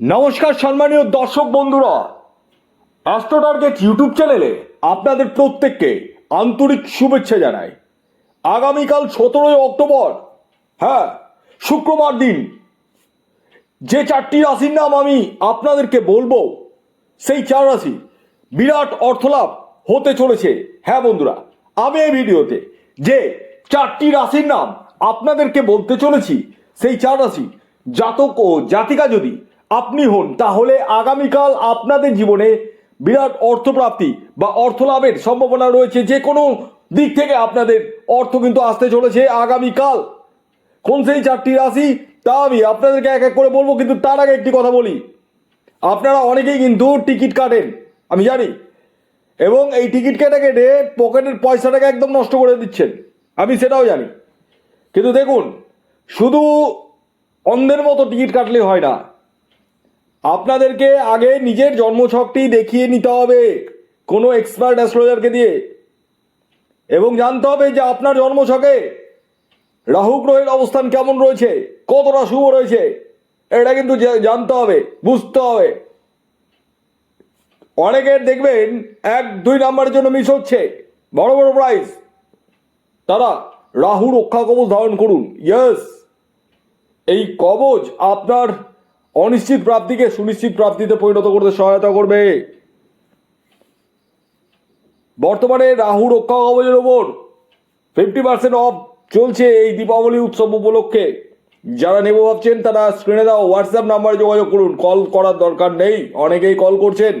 নমস্কার সম্মানীয় দর্শক বন্ধুরা। অ্যাস্ট্রো টার্গেট ইউটিউব চ্যানেলে আপনাদের প্রত্যেককে আন্তরিক শুভেচ্ছা জানাই। আগামীকাল সতেরোই অক্টোবর হ্যাঁ শুক্রবার দিন, যে চারটি রাশির নাম আমি আপনাদেরকে বলব, সেই চার রাশি বিরাট অর্থলাভ হতে চলেছে। হ্যাঁ বন্ধুরা, আমি এই ভিডিওতে যে চারটি রাশির নাম আপনাদেরকে বলতে চলেছি, সেই চার রাশি জাতক ও জাতিকা যদি আপনি হন, তাহলে আগামীকাল আপনাদের জীবনে বিরাট অর্থপ্রাপ্তি বা অর্থলাভের সম্ভাবনা রয়েছে যে কোনো দিক থেকে আপনাদের অর্থ কিন্তু আসতে চলেছে আগামীকাল। কোন সেই চারটি রাশি? তা আমি আপনাদেরকে এক এক করে বলব, কিন্তু তার আগে একটি কথা বলি। আপনারা অনেকেই কিন্তু টিকিট কাটেন, আমি জানি। এবং এই টিকিট কেটে কেটে পকেটের পয়সাটাকে একদম নষ্ট করে দিচ্ছেন, আমি সেটাও জানি। কিন্তু দেখুন, শুধু অন্ধের মতো টিকিট কাটলে হয় না। আপনাদেরকে আগে নিজের জন্মছকটি দেখিয়ে নিতে হবে। কোনো এক্সপার্ট অ্যাস্ট্রোলজারকে দিয়ে। এবং জানতে হবে যে আপনার জন্মছকে রাহু গ্রহের অবস্থান কেমন রয়েছে, কতটা শুভ রয়েছে, এটা কিন্তু জানতে হবে, বুঝতে হবে। অনেকের দেখবেন এক, দুই নাম্বারের জন্য মিস হচ্ছে, বড় বড় প্রাইজ তারা রাহু রক্ষা কবচ ধারণ করুন। ইয়েস এই কবচ আপনার অনিশ্চিত প্রাপ্তিকে সুনিশ্চিত প্রাপ্তিতে পরিণত করতে সহায়তা করবে। বর্তমানে রাহু রক্ষা কবচের ওপর ফিফটি পার্সেন্ট অফ চলছে এই দীপাবলি উৎসব উপলক্ষে। যারা নেব ভাবছেন তারা স্ক্রিনে দাও হোয়াটসঅ্যাপ নাম্বারে যোগাযোগ করুন। কল করার দরকার নেই, অনেকেই কল করছেন।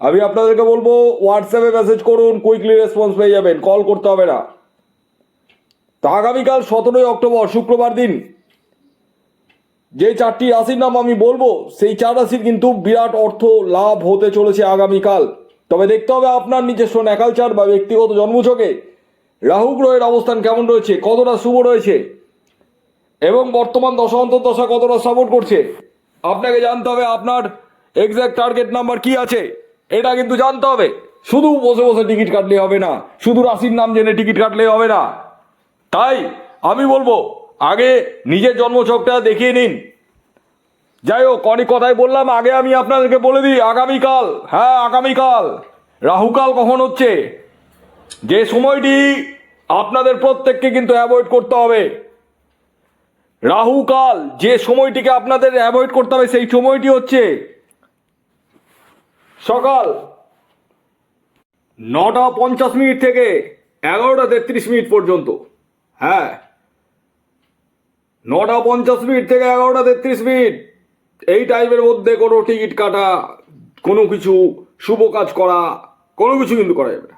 আমি আপনাদেরকে বলব হোয়াটসঅ্যাপে মেসেজ করুন কুইকলি রেসপন্স পেয়ে যাবেন কল করতে হবে না। তা আগামীকাল সতেরোই অক্টোবর, শুক্রবার দিন যে চারটি রাশির নাম আমি বলব, সেই চার রাশির কিন্তু বিরাট অর্থ লাভ হতে চলেছে আগামীকাল। তবে দেখতে হবে আপনার নিজস্ব ন্যাকালচার বা ব্যক্তিগত জন্মছকে। রাহু গ্রহের অবস্থান কেমন রয়েছে? কতটা শুভ রয়েছে? এবং বর্তমান দশা কতটা সাপোর্ট করছে? আপনাকে জানতে হবে আপনার এক্সাক্ট টার্গেট নাম্বার কি আছে? এটা কিন্তু জানতে হবে। শুধু বসে বসে টিকিট কাটলে হবে না। শুধু রাশির নাম জেনে টিকিট কাটলে হবে না। তাই আমি বলব আগে নিজের জন্মছকটা দেখিয়ে নিন। যাই হোক, অনেক কথাই বললাম। আগে আমি আপনাদেরকে বলে দিই, আগামীকাল হ্যাঁ আগামীকাল, রাহুকাল কখন হচ্ছে? যে সময়টি আপনাদের প্রত্যেককে কিন্তু অ্যাভয়েড করতে হবে। রাহুকাল, যে সময়টিকে আপনাদের অ্যাভয়েড করতে হবে, সেই সময়টি হচ্ছে সকাল নটা পঞ্চাশ মিনিট থেকে এগারোটা তেত্রিশ মিনিট পর্যন্ত। হ্যাঁ নটা পঞ্চাশ মিনিট থেকে এগারোটা তেত্রিশ মিনিট। এই টাইমের মধ্যে কোনো টিকিট কাটা, কোনো কিছু শুভ কাজ করা, কোনো কিছু কিন্তু করা যাবে না।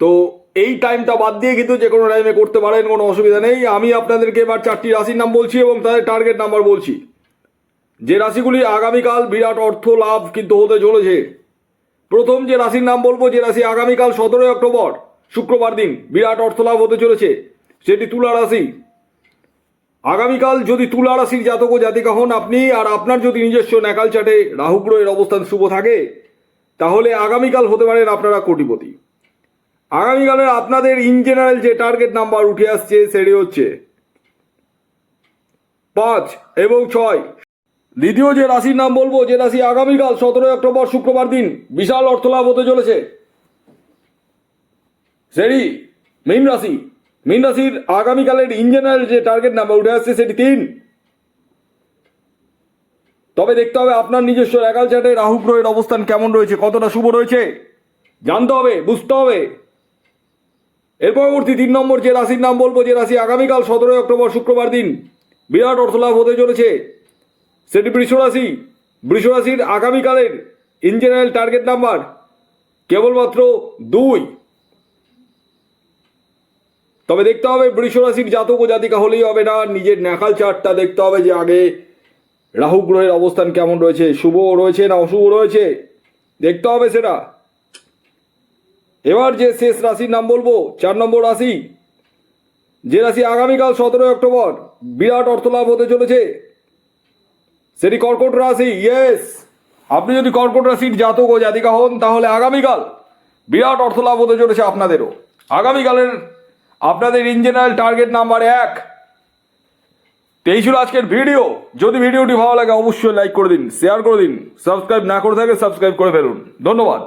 তো এই টাইমটা বাদ দিয়ে কিন্তু যে কোনো টাইমে করতে পারেন, কোনো অসুবিধা নেই। আমি আপনাদেরকে এবার চারটি রাশির নাম বলছি এবং তাদের টার্গেট নাম্বার বলছি। যে রাশিগুলি আগামীকাল বিরাট অর্থ লাভ কিন্তু হতে চলেছে। প্রথম যে রাশির নাম বলব, যে রাশি আগামীকাল সতেরোই অক্টোবর, শুক্রবার দিন বিরাট অর্থ লাভ হতে চলেছে। সেটি তুলা রাশি। আগামীকাল যদি তুলা রাশির জাতক ও জাতিকা হন আপনি আর আপনার যদি নিজস্ব ন্যাকাল চাটে রাহুগ্রহের অবস্থান শুভ থাকে, তাহলে আগামীকাল হতে পারেন আপনারা কোটিপতি। আগামীকালের আপনাদের ইন জেনারেল যে টার্গেট নাম্বার উঠে আসছে, সেটি হচ্ছে পাঁচ এবং ছয়। দ্বিতীয় যে রাশির নাম বলব, যে রাশি আগামীকাল সতেরোই অক্টোবর শুক্রবার দিন বিশাল অর্থলাভ হতে চলেছে। সেটি মীন রাশি। মীন রাশির আগামীকালের ইন জেনারেল যে টার্গেট নাম্বার উঠে আসছে সেটি তিন। তবে দেখতে হবে আপনার নিজস্ব একাল চাটে রাহু গ্রহের অবস্থান কেমন রয়েছে, কতটা শুভ রয়েছে। জানতে হবে, বুঝতে হবে। এর পরবর্তী তিন নম্বর যে রাশির নাম বলব, যে রাশি আগামীকাল সতেরোই অক্টোবর শুক্রবার দিন, বিরাট অর্থলাভ হতে চলেছে। সেটি বৃষ রাশি। বৃষ রাশির আগামীকালের ইন জেনারেল টার্গেট নাম্বার কেবলমাত্র দুই। তবে দেখতে হবে বৃষ রাশির জাতক ও জাতিকা হলেই হবে না। নিজের ন্যাকাল চার্টটা দেখতে হবে যে আগে রাহু গ্রহের অবস্থান কেমন রয়েছে। শুভ রয়েছে না অশুভ রয়েছে? দেখতে হবে সেটা। এবার যে শেষ রাশির নাম বলব, চার নম্বর রাশি। যে রাশি আগামীকাল সতেরোই অক্টোবর, বিরাট অর্থলাভ হতে চলেছে। সেটি কর্কট রাশি ইয়েস আপনি যদি কর্কট রাশির জাতক ও জাতিকা হন, তাহলে আগামীকাল বিরাট অর্থলাভ হতে চলেছে আপনাদেরও। আগামীকালের আপনাদের ইন টার্গেট নাম্বার এক। এই ছিল আজকের ভিডিও যদি ভিডিওটি ভালো লাগে, অবশ্যই লাইক করে দিন শেয়ার করে দিন সাবস্ক্রাইব না করে থাকে সাবস্ক্রাইব করে ফেলুন। ধন্যবাদ।